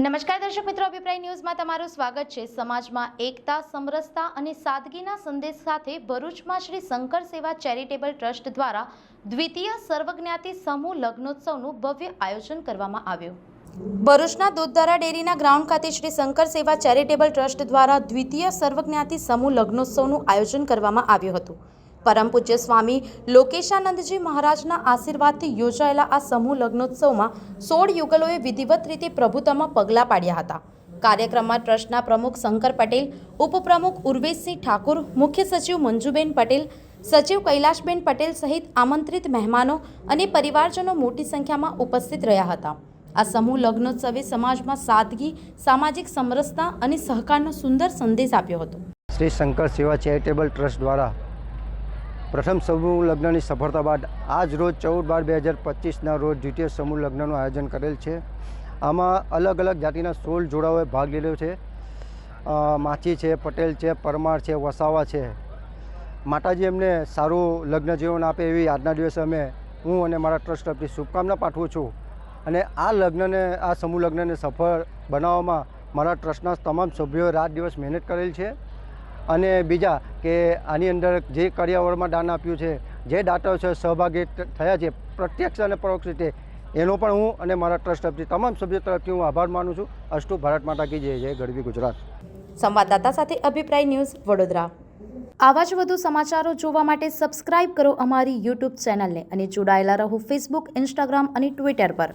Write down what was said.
નમસ્કાર દર્શક મિત્રો, અભિપ્રાય ન્યૂઝમાં તમારું સ્વાગત છે. સમાજમાં એકતા, સમરસતા અને સાદગીના સંદેશ સાથે ભરૂચમાં શ્રી શંકર સેવા ચેરિટેબલ ટ્રસ્ટ દ્વારા દ્વિતીય સર્વજ્ઞાતિ સમૂહ લગ્નોત્સવનું ભવ્ય આયોજન કરવામાં આવ્યું. ભરૂચના દૂધધારા ડેરીના ગ્રાઉન્ડ ખાતે શ્રી શંકર સેવા ચેરિટેબલ ટ્રસ્ટ દ્વારા દ્વિતીય સર્વજ્ઞાતિ સમૂહ લગ્નોત્સવનું આયોજન કરવામાં આવ્યું હતું. પરમ પૂજ્ય સ્વામી લોકેશાનંદજી મહારાજના આશીર્વાદથી યોજાયેલા આ સમૂહ લગ્નોત્સવમાં સોળ યુગલોએ વિધિવત રીતે પ્રભુતામાં પગલાં પાડ્યા હતા. કાર્યક્રમમાં ટ્રસ્ટના પ્રમુખ શંકર પટેલ, ઉપપ્રમુખ ઉર્વેશસિંહ ઠાકુર, મુખ્ય સચિવ મંજુબેન પટેલ, સચિવ કૈલાશબેન પટેલ સહિત આમંત્રિત મહેમાનો અને પરિવારજનો મોટી સંખ્યામાં ઉપસ્થિત રહ્યા હતા. આ સમૂહ લગ્નોત્સવે સમાજમાં સાદગી, સામાજિક સમરસતા અને સહકારનો સુંદર સંદેશ આપ્યો હતો. શ્રી શંકર સેવા ચેરિટેબલ ટ્રસ્ટ દ્વારા પ્રથમ સમૂહ લગ્નની સફળતા બાદ આજ રોજ ચૌદ બાર બે હજાર પચીસના રોજ દ્વિતીય સમૂહ લગ્નનું આયોજન કરેલ છે. આમાં અલગ અલગ જાતિના સોળ જોડાઓએ ભાગ લીધો છે. માછી છે, પટેલ છે, પરમાર છે, વસાવા છે. માતાજી એમને સારું લગ્ન જીવન આપે એવી આજના દિવસે અમે હું અને મારા ટ્રસ્ટ તરફથી શુભકામના પાઠવું છું. અને આ લગ્નને, આ સમૂહ લગ્નને સફળ બનાવવામાં મારા ટ્રસ્ટના તમામ સભ્યોએ રાત દિવસ મહેનત કરેલ છે. અને બીજા કે આની અંદર જે કર્યાવળમાં દાન આપ્યું છે, જે દાતાઓ છે સહભાગી થયા છે, પ્રત્યક્ષ અને પરોક્ષ રીતે, એનો પણ હું અને મારા ટ્રસ્ટ તરફથી તમામ સભ્યો તરફથી હું આભાર માનું છું. અસ્તુ ભારત માતા કી જય જય ગરવી ગુજરાત. સંવાદદાતા સાથે અભિપ્રાય ન્યૂઝ વડોદરા. આવા જ વધુ સમાચારો જોવા માટે સબસ્ક્રાઇબ કરો અમારી યુટ્યુબ ચેનલને અને જોડાયેલા રહો ફેસબુક, ઇન્સ્ટાગ્રામ અને ટ્વિટર પર.